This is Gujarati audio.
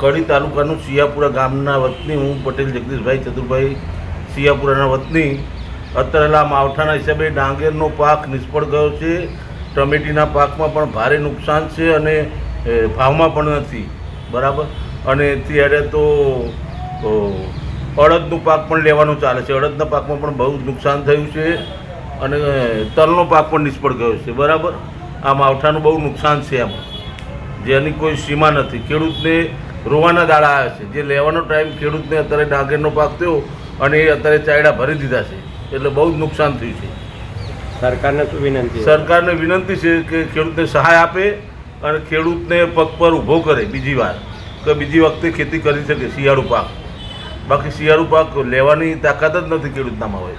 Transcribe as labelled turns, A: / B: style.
A: કડી તાલુકાનું સિયાપુરા ગામના વતની હું પટેલ જગદીશભાઈ ચતુરભાઈ સિયાપુરાના વતની. અત્રેલા માવઠાના હિસાબે ડાંગરનો પાક નિષ્ફળ ગયો છે. ટમેટીના પાકમાં પણ ભારે નુકસાન છે અને ભાવમાં પણ નથી. બરાબર? અને ત્યારે તો અડદનું પાક પણ લેવાનું ચાલે છે. અડદના પાકમાં પણ બહુ નુકસાન થયું છે અને તલનો પાક પણ નિષ્ફળ ગયો છે. બરાબર? આ માવઠાનું બહુ નુકસાન છે આમાં. જેની કોઈ સીમા નથી. ખેડૂતને રોવાના દાડા આવ્યા છે. જે લેવાનો ટાઈમ ખેડૂતને અત્યારે ડાંગરનો પાક થયો અને એ અત્યારે ચાયડા ભરી દીધા છે. એટલે બહુ જ નુકસાન થયું છે.
B: સરકારને શું વિનંતી?
A: સરકારને વિનંતી છે કે ખેડૂતને સહાય આપે અને ખેડૂતને પગ પર ઊભો કરે બીજી વાર કે બીજી વખતે ખેતી કરી શકે શિયાળુ પાક. બાકી શિયાળુ પાક લેવાની તાકાત જ નથી ખેડૂતનામાં હોય.